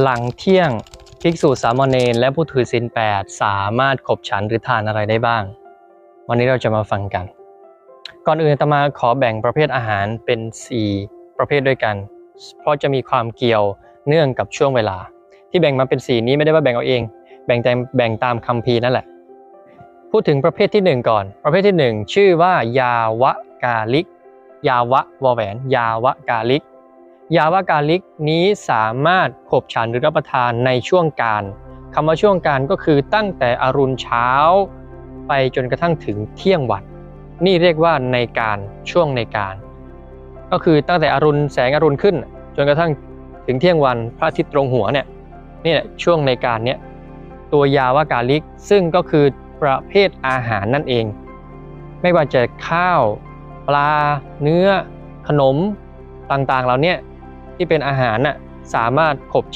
หลังเที่ยงภิกษุสามเณรและผู้ถือศีลแปดสามารถขบฉันหรือทานอะไรได้บ้าง วันนี้เราจะมาฟังกัน ก่อนอื่นตมาขอแบ่งประเภทอาหารเป็น 4 ประเภทด้วยกัน เพราะจะมีความเกี่ยวเนื่องกับช่วงเวลา ที่แบ่งมาเป็น 4 นี้ไม่ได้ว่าแบ่งเอาเอง แบ่งตามแบ่งตามคัมภีร์นั่นแหละ พูดถึงประเภททีหนึ่1 ก่อน ประเภททีหนึ่1 ชื่อว่ายาวะกาลิก ยาวะวแหวน ยาวะกาลิก ยาวะกาลิกนี้สามารถขบฉันหรือรับประทานในช่วงการคำว่าช่วงการก็คือตั้งแต่อรุณเช้า ไปจนกระทั่งถึงเที่ยงวันนี่เรียกว่าในการช่วงในการ ก็คือตั้งแต่อรุณแสงอรุณขึ้น จนกระทั่งถึงเที่ยงวันพระอาทิตย์ตรงหัวเนี่ยนี่แหละช่วงในการเนี่ยตัวยาวะกาลิกซึ่งก็คือประเภทอาหารนั่นเอง ไม่ว่าจะข้าว ปลา เนื้อ ขนมต่างๆเหล่าเนี้ ที่เป็นอาหารน่ะสามารถขบฉ